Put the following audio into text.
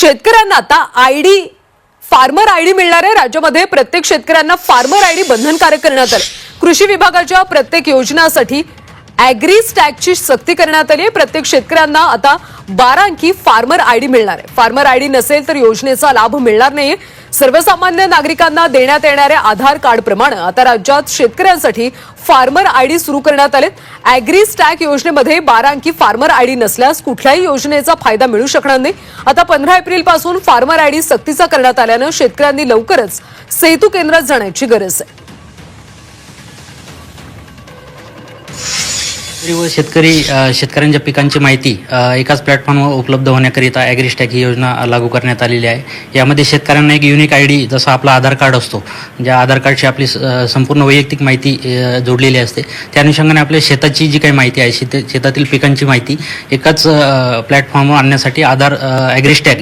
शेतकऱ्यांना आता I D farmer I D मिळणार आहे राज्यामध्ये. प्रत्येक शेतकऱ्यांना फार्मर आय डी बंधनकारक करण्यात आलं. कृषी विभागाच्या प्रत्येक योजनासाठी अॅग्री स्टॅगची सक्ती करण्यात आली आहे. प्रत्येक शेतकऱ्यांना आता बारा अंकी फार्मर आयडी मिळणार आहे. फार्मर आयडी नसेल तर योजनेचा लाभ मिळणार नाही. सर्वसामान्य नागरिकांना देण्यात येणाऱ्या आधार कार्डप्रमाणे आता राज्यात शेतकऱ्यांसाठी फार्मर आयडी सुरू करण्यात आले अॅग्री स्टॅक योजनेमध्ये बारा अंकी फार्मर आयडी नसल्यास कुठल्याही योजनेचा फायदा मिळू शकणार नाही. आता पंधरा एप्रिलपासून फार्मर आयडी सक्तीचा करण्यात आल्यानं शेतकऱ्यांनी लवकरच सेतू केंद्रात जाण्याची गरज आहे. व शेतकरी शेतकऱ्यांच्या पिकांची माहिती एकाच प्लॅटफॉर्मवर उपलब्ध होण्याकरिता ॲग्रिस्टॅक ही योजना लागू करण्यात आलेली आहे. यामध्ये शेतकऱ्यांना एक युनिक आय डी जसा आपला आधार कार्ड असतो ज्या आधार कार्डची आपली स- संपूर्ण वैयक्तिक माहिती जोडलेली असते. त्या अनुषंगाने आपल्या शेताची जी काही माहिती आहे शेत शेतातील पिकांची माहिती एकाच प्लॅटफॉर्मवर आणण्यासाठी आधार ॲग्रिस्टॅक